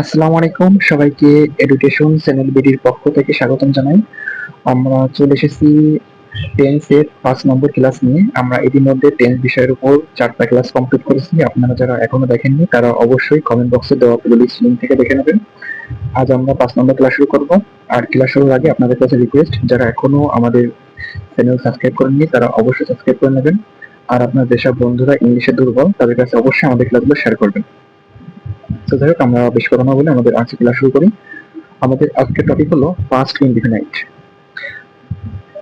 আসসালামু আলাইকুম, সবাইকে এডুকেশন চ্যানেল বিডির পক্ষ থেকে স্বাগতম জানাই। আমরা চলে এসেছি টেন্স এর পাঁচ নম্বর ক্লাস নিয়ে। আমরা ইতিমধ্যে টেন্স বিষয়ের উপর চারটা ক্লাস কমপ্লিট করেছি। আপনারা যারা এখনও দেখেননি, তারা অবশ্যই কমেন্ট বক্সে দেওয়া প্লেলিস্ট লিঙ্ক থেকে দেখে নেবেন। আজ আমরা পাঁচ নম্বর ক্লাস শুরু করব। আর ক্লাস শুরুর আগে আপনাদের কাছে রিকোয়েস্ট যারা এখনও আমাদের চ্যানেল সাবস্ক্রাইব করেননি, তারা অবশ্যই সাবস্ক্রাইব করে নেবেন। আর আপনার যেসব বন্ধুরা ইংলিশে দুর্বল, তাদের কাছে অবশ্যই আমাদের ক্লাসগুলো শেয়ার করবেন। তো যাই হোক, আমরা বলে আমাদের আজকে ক্লাস শুরু করি। আমাদের আজকের টপিক হলো পাস্ট ইনডিফিনাইট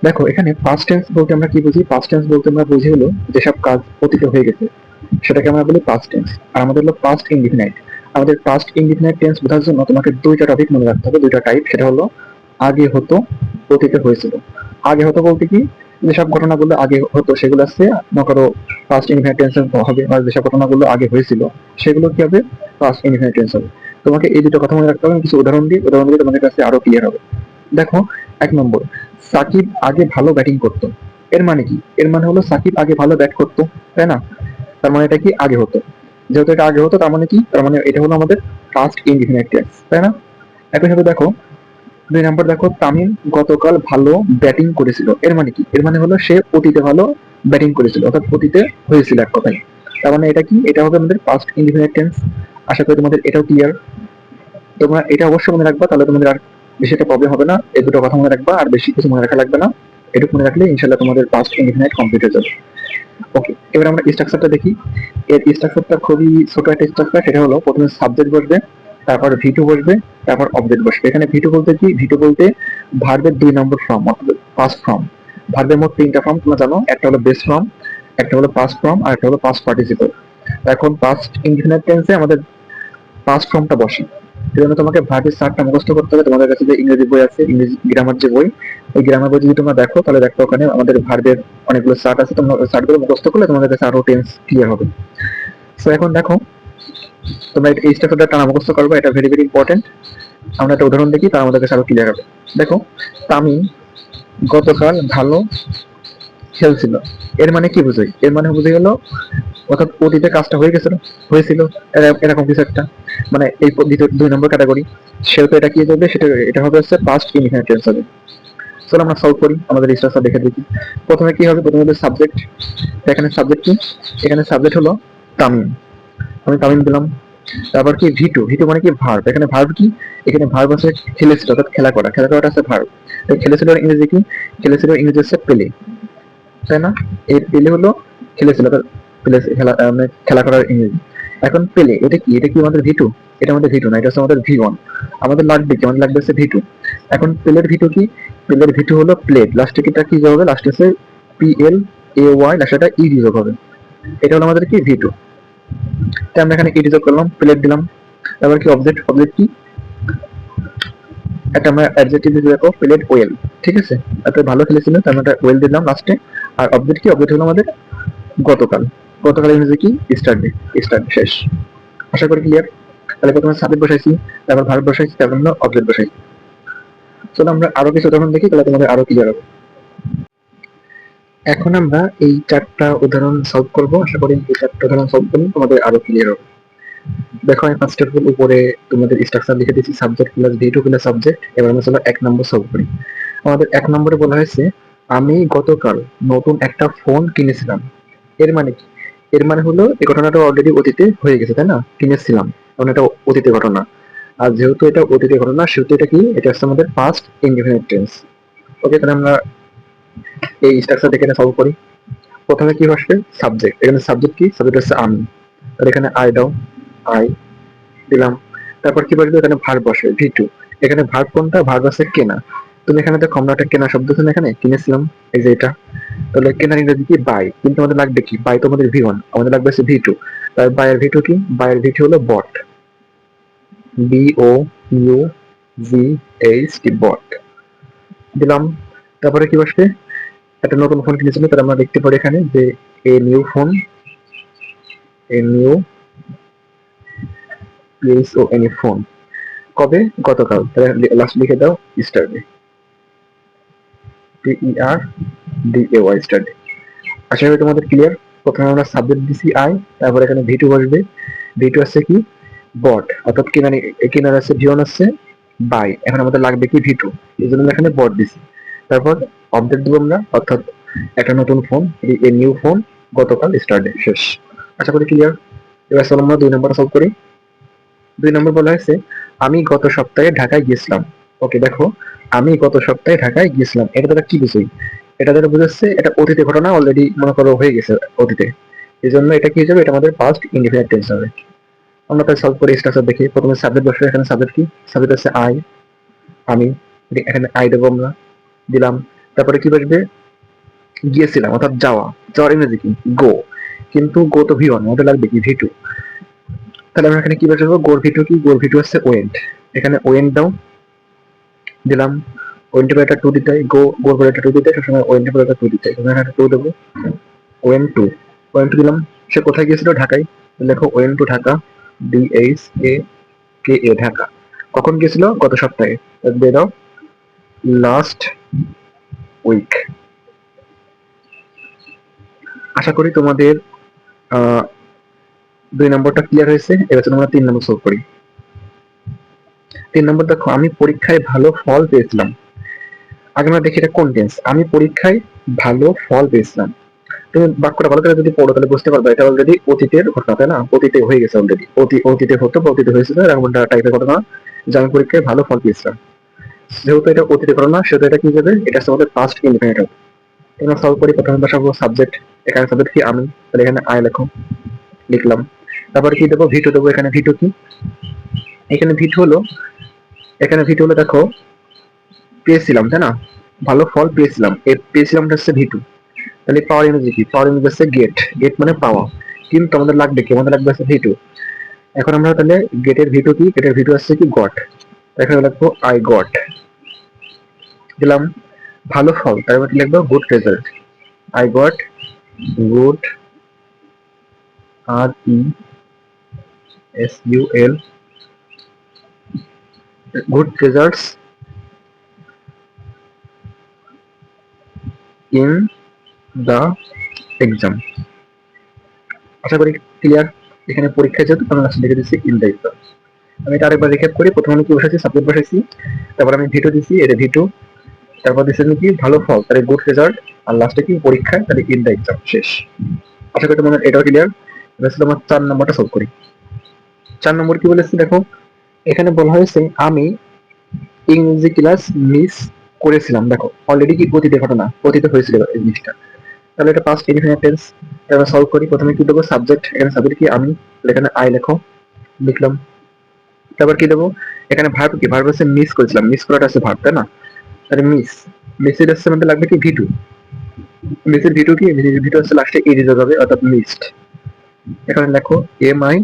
দেখো, এখানে পাস্ট টেন্স বলতে আমরা কি বুঝি? পাস্ট টেন্স বলতে আমরা বুঝি হলো যেসব কাজ অতীতে হয়ে গেছে, সেটাকে আমরা বলি পাস্ট টেন্স আর আমাদের হলো পাস্ট ইনডিফিনাইট আমাদের পাস্ট ইনডিফিনাইট টেন্স বোঝার জন্য তোমাকে দুইটা টপিক মনে রাখতে হবে। দুইটা টাইপ সেটা হলো আগে হতো, অতীতে হয়েছিল। আগে হতো বলতে কি? যেসব ঘটনাগুলো আগে হতো, সেগুলো আছে, মনে করো পাস্ট টেন্স হবে, আর যেসব ঘটনাগুলো আগে হয়েছিল, সেগুলো কি হবে? পাস্ট ইনডিফিনাইট টেন্স হবে। তোমাকে এই দুটো কথা মনে রাখতে হবে কিছু উদাহরণ দিই, উদাহরণ দিলে তোমাদের কাছে আরও ক্লিয়ার হবে। দেখো, এক নম্বর, সাকিব আগে ভালো ব্যাটিং করতো। এর মানে কি? এর মানে হলো সাকিব আগে ভালো ব্যাট করতো, তাই না? তার মানে এটা কি? আগে হতো। যেহেতু এটা আগে হতো, তার মানে কি? তার মানে এটা হলো আমাদের পাস্ট ইনডিফিনাইট টেন্স তাই না? একই সাথে দেখো, দুই নম্বর দেখো, তামিম গতকাল ভালো ব্যাটিং করেছিল। এর মানে কি? এর মানে হলো সে অতীতে ভালো ব্যাটিং করেছিল, অর্থাৎ অতীতে হয়েছিল এক কথায়। তার মানে এটা কি? এটা হবে আমাদের পাস্ট ইনডিফিনাইট টেন্স আশা করি তোমাদের এটাও ক্লিয়ার তোমরা এটা অবশ্যই মনে রাখবা, তাহলে তোমাদের আর বেশি একটা প্রবলেম হবে না। এই দুটো কথা মনে রাখবা, আর বেশি কিছু মনে রাখা লাগবে না। এটুকু মনে রাখলে ইনশাল্লাহ তোমাদের পাস্ট ইনডিফিনাইট কমপ্লিট হয়ে যাবে। ওকে এবার আমরা স্ট্রাকচারটা দেখি। এর স্ট্রাকচারটা খুবই ছোট একটা স্ট্রাকচার সেটা হলো প্রথমে সাবজেক্ট বসবে, তারপর ভিটু বসবে, তারপর অবজেক্ট বসবে। এখানে ভিটু বলতে কি? ভিটু বলতে ভার্বের দুই নম্বর ফর্ম অর্থাৎ ফার্স্ট ফর্ম ভার্বের মোট তিনটা ফর্ম তোমরা জানো, একটা হলো বেস ফর্ম একটা হলো পাস্ট ফর্ম আর একটা হলো পাস্ট পার্টিসিপল এখন পাস্ট ইনডিফিনাইট টেন্সে আমাদের পাস্ট ফর্মটা বসে। সেজন্য তোমাকে ভার্বের সারটা মুখস্থ করতে হবে। তোমাদের কাছে যে ইংরেজি বই আছে, ইংরেজি গ্রামার যে বই, ওই গ্রামার বই যদি তোমরা দেখো, তাহলে দেখো ওখানে আমাদের ভার্বের অনেকগুলো সার্ট আছে। তোমরা সার্টগুলো মুখস্থ করলে তোমাদের কাছে আরও টেন্স ক্লিয়ার হবে। সো এখন দেখো, তোমরা এই স্ট্রাকচারটা টানা মুখস্থ করবে, এটা ভেরি ভেরি ইম্পর্টেন্ট আমরা একটা উদাহরণ দেখি, তার আমাদের কাছে আরও ক্লিয়ার হবে। দেখো তামিম গতকাল ভালো খেলছিল। এর মানে কি বুঝাই এর মানে বুঝে গেল, অর্থাৎ অতীতে কাজটা হয়ে গেছিল, হয়েছিল এরকম কিছু একটা। মানে এই দুই নম্বর ক্যাটাগরি সেহেতু এটা কি হবে সেটা, এটা হবে হচ্ছে পাস্ট ইনডিফিনিট হবে। চলো আমরা সলভ করি, আমাদের স্ট্রাকচার দেখে দেখি। প্রথমে কি হবে? প্রথমে সাবজেক্ট এখানে সাবজেক্ট কি? এখানে সাবজেক্ট হলো তামিম। আমি তামিম দিলাম। তারপর কি? ভিটু ভিটু মানে কি? ভার্ব এখানে ভার্ব কি? এখানে ভার্ব আছে খেলেছিল, অর্থাৎ খেলা করা। খেলা করাটা আছে ভার্ব খেলেছিল ইংরেজি কি? খেলেছিল ইংরেজি হচ্ছে পেলে তাই না? এই পেলে হলো খেলেছিল খেলা মানে খেলা করার ইংরেজি। এখন পেলে, এটা কি? এটা কি আমাদের ভিটু এটা আমাদের ভিটু না, এটা হচ্ছে আমাদের ভি ওয়ান আমাদের লাগবে কি? আমাদের লাগবে হচ্ছে ভিটু এখন পেলের ভিটু কি? পেলের ভিটু হলো প্লেট লাস্টে কিটা কি যোগ হবে? লাস্টে হচ্ছে পি এল এ ওয়াই লাস্টে ই যোগ হবে। এটা হলো আমাদের কি? ভিটু তাই আমরা এখানে ইটি যোগ করলাম? প্লেট দিলাম। তারপর কি অবজেক্ট অবজেক্ট কি? একটা আমরা অ্যাডজেক্টিভ দিয়ে দেখো প্লেট ওয়েল ঠিক আছে? এত ভালো খেলেছিল, তার আমরা ওয়েল দিলাম লাস্টে আর অবজেক্ট কি? অবজেক্ট হলো আমাদের গতকাল। গতকাল ইংরেজি কি? স্টারডে স্টারডে শেষ। আশা করি ক্লিয়ার তাহলে প্রথমে সাবজেক্ট বসাইছি, তারপর ভার্ব বসাইছি, তারপর হলো অবজেক্ট বসাইছি। চলো আমরা আরও কিছু উদাহরণ দেখি, তাহলে তোমাদের আরও ক্লিয়ার হবে। এখন আমরা এই চারটা উদাহরণ সলভ করব। আশা করি এই চারটা উদাহরণ সলভ করলে তোমাদের আরও ক্লিয়ার হবে। দেখো, আমি ফার্স্ট এর উপরে তোমাদের স্ট্রাকচার লিখে দিয়েছি subject plus D two plus subject এবার আমরা চলো এক নম্বর সলভ করি। আমাদের এক নম্বরে বলা হয়েছে আমি গতকাল নতুন একটা ফোন কিনেছিলাম। এর মানে কি? এর মানে হলো এই ঘটনাটা অলরেডি অতীতে হয়ে গেছে, তাই না? কিনেছিলাম। কারণ এটা অতীতে ঘটনা। আর যেহেতু এটা অতীতে ঘটনা, সেহেতু এটা কি? এটা হচ্ছে আমাদের পাস্ট ইনডিফিনিট টেন্স ওকে তাহলে আমরা এই স্ট্রাকচার এখানে সলভ করি। প্রথমে কি আসবে? সাবজেক্ট এখানে সাবজেক্ট কি? সাবজেক্ট হচ্ছে আমি। তাহলে এখানে আই দাও। আই দিলাম। তারপর কি বলবে এখানে ভার্ব বসে ভি টু এখানে ভার্ব কোনটা? ভার্ব আছে কেনা তুমি এখানে দেখো, আমরা একটা কেনা শব্দ আছে এখানে কিনেছিলাম। এই যে এটা। তাহলে কেনার ইংরেজি কি? বাই কিন্তু আমাদের লাগবে কি? বাই তো আমাদের ভি ওয়ান আমাদের লাগবে হচ্ছে ভি টু তাহলে বাইয়ের ভি টু কি? বাইয়ের ভি টু হলো bought B O U G H T bought দিলাম। তারপরে কি বসবে? একটা নতুন ফোন কিনেছিল, তাহলে আমরা দেখতে পারি এখানে যে a new phone a new PS O any phone কবে? গতকাল। তাহলে লাস্ট লিখে দাও yesterday P E R D A Y yesterday আশা করি তোমাদের ক্লিয়ার প্রথমে আমরা সাবজেক্ট দিছি আই তারপর এখানে ভিটু বসবে। আছে কি? বট অর্থাৎ আছে আছে বাই এখন আমাদের লাগবে কি ভি এই জন্য এখানে বট দিছি। তারপর অবজেক্ট আমরা, অর্থাৎ একটা নতুন ফোন এই নিউ ফোন গতকাল স্টার্টে শেষ। আশা করি ক্লিয়ার এবার চলো আমরা দুই নম্বর সলভ করি। দুই নম্বর বলা হয়েছে, আমি গত সপ্তাহে ঢাকায় গিয়েছিলাম। ওকে দেখো আমি গত সপ্তাহে ঢাকায় গিয়েছিলাম। এটা দ্বারা কি বুঝি? এটা দ্বারা বুঝাচ্ছে, এটা অতীতে ঘটনা অলরেডি মনে করো হয়ে গেছে অতীতে। এই জন্য এটা কি যাবে? এটা আমাদের পাস্ট ইন্ডিফিনিট টেন্স হবে। আমরা তাই সলভ করে স্ট্রাকচার দেখি। প্রথমে সাবজেক্ট বসে, এখানে সাবজেক্ট কি? সাবজেক্ট আছে আই আমি এখানে আই দেবো আমরা, দিলাম। তারপরে কি বসবে? গিয়েছিলাম, অর্থাৎ যাওয়া। যাওয়ার ইংরেজি কি? গো কিন্তু গো তো ভি ওয়ান ওটা লাগবে কি? ভি টু তাহলে আমরা এখানে কি বসাবো গোর ভি টু কি? গোর ভি টু হচ্ছে ওয়েন্ট এখানে ওয়েন্ট দাও। দিলাম। ওয়েন্টের পরে একটা টু দিতে হয় গো পরে একটা টু দিতে হয় সবসময় ওয়েন্টের পরে টু দিতে। হয় এখানে একটা টু দেবো। ওয়েন টু ওয়েন টু দিলাম। সে কোথায় গিয়েছিল? ঢাকায়। লেখো went to Dhaka. D H A K A Dhaka. কখন গিয়েছিল? গত সপ্তাহে। দিয়ে লাস্ট উইক আশা করি তোমাদের দুই নম্বরটা ক্লিয়ার হয়েছে। এবার আমরা তিন নম্বর সলভ করি। তিন নম্বর দেখো, আমি পরীক্ষায় ভালো ফল পেয়েছিলাম। আগে আমরা দেখি এটা কোন টেন্স আমি পরীক্ষায় ভালো ফল পেয়েছিলাম। তুমি বাক্যটা ভালো করে যদি পড়ো, তাহলে বুঝতে পারবে এটা অলরেডি অতীতের ঘটনা, তাই না? অতীতে হয়ে গেছে অলরেডি অতি, অতীতে হতো বা অতীতে হয়েছিল, এরকম টাইপের ঘটনা, যে আমি পরীক্ষায় ভালো ফল পেয়েছিলাম। যেহেতু এটা অতীতে ঘটনা, সেহেতু এটা কি যাবে এটা হচ্ছে আমাদের পাস্ট ইন্ডিপেন্ডেন্ট আমরা সলভ করি, প্রথমে বসাবো সাবজেক্ট এখানে সাবজেক্ট কি? আমি, তাহলে এখানে আই লেখো, লিখলাম। তারপর কি দেবো? ভিটু দেবো। এখানে ভিটু কি? এখানে ভিটু হলো এখানে ভিটু হলো দেখো, পেয়েছিলাম, তাই না? ভালো ফল পেয়েছিলাম। এর পেয়েছিলামটা হচ্ছে ভিটু তাহলে পাওয়ার ইংরেজি কি? পাওয়ার ইংরেজি হচ্ছে গেট গেট মানে পাওয়া কিন্তু আমাদের লাগবে কি? আমাদের লাগবে হচ্ছে ভিটু এখন আমরা তাহলে গেটের ভিটু কি? গেটের ভিটু আসছে কি? গট এখানে লিখব আই গট দিলাম ভালো ফল। তারপর কি লিখব? Good result I got good R E S U L good results in the exam আশা করি ক্লিয়ার এখানে পরীক্ষা যেহেতু আমি লাস্টে লিখে দিচ্ছি ইন দ্য এক্সাম আমি এটা আরেকবার রেখে করি। প্রথমে আমি কি বসাইছি সাবজেক্ট বসাইছি তারপর আমি ভিডিও দিছি, এটা ভিডিও তারপর দিচ্ছি কি? ভালো ফল, তাহলে গুড রেজাল্ট আর লাস্টে কি? পরীক্ষা, তাহলে ইন দ্য এক্সাম শেষ। আশা করি তোমাদের এটাও ক্লিয়ার এবার শুধু আমার চার নম্বরটা সলভ করি। চার নম্বর কি বলেছি? দেখো এখানে বলা হয়েছে, আমি ইংরেজি ক্লাস মিস করেছিলাম। দেখো অলরেডি কি অতীতে ঘটনা? অতীতে হয়েছিল এই জিনিসটা। তাহলে এটা পাস্ট ইনফিনিট টেন্স এবার সলভ করি। প্রথমে কি দেবো? সাবজেক্ট এখানে সাবজেক্ট কি? আমি এখানে আই লেখো, লিখলাম। তারপর কি দেবো? এখানে ভার্ব কি? ভার্ব হচ্ছে মিস করেছিলাম। মিস করাটা আছে ভার্ব তাই না? তাহলে মিস মিসের হচ্ছে আমাদের লাগবে কি? ভিটু মিসের ভিটু কি? ভিটু হচ্ছে লাস্টে এ দিতে হবে অর্থাৎ মিসড এখানে লেখো M I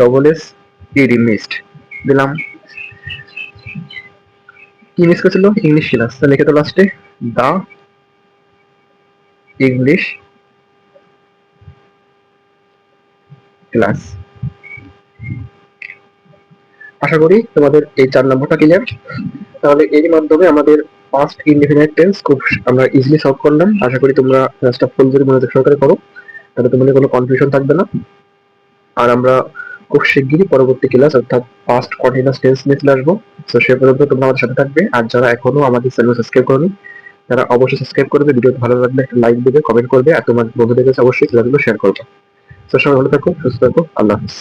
double S ED missed দিলাম। কি মিস করেছিল? ইংলিশ ক্লাস তাহলে লিখে তো লাস্টে দা ইংলিশ ক্লাস আশা করি তোমাদের এই চার নম্বরটা ক্লিয়ার তাহলে এর মাধ্যমে আমাদের পাস্ট ইনডিফিনিট টেন্স খুব আমরা ইজিলি সলভ করলাম। আশা করি তোমরা ক্লাসটা ফুল যদি মনোযোগ সহকারে করো। তাহলে তোমাদের কোনো কনফিউশন থাকবে না। আর আমরা খুব শিগগিরই পরবর্তী ক্লাস অর্থাৎ পাস্ট কন্টিনিউয়াস টেন্স নিয়ে চলে আসব। তো সে পর্যন্ত তোমরা আমাদের সাথে থাকবে। আর যারা এখনও আমাদের চ্যানেল সাবস্ক্রাইব করনি, তারা অবশ্যই সাবস্ক্রাইব করবে। ভিডিও ভালো লাগলে একটা লাইক দেবে কমেন্ট করবে, আর তোমার বন্ধুদের কাছে অবশ্যই ক্লাসগুলো শেয়ার করবে। তো সবাই ভালো থাকো, সুস্থ থাকো, আল্লাহ হাফিজ।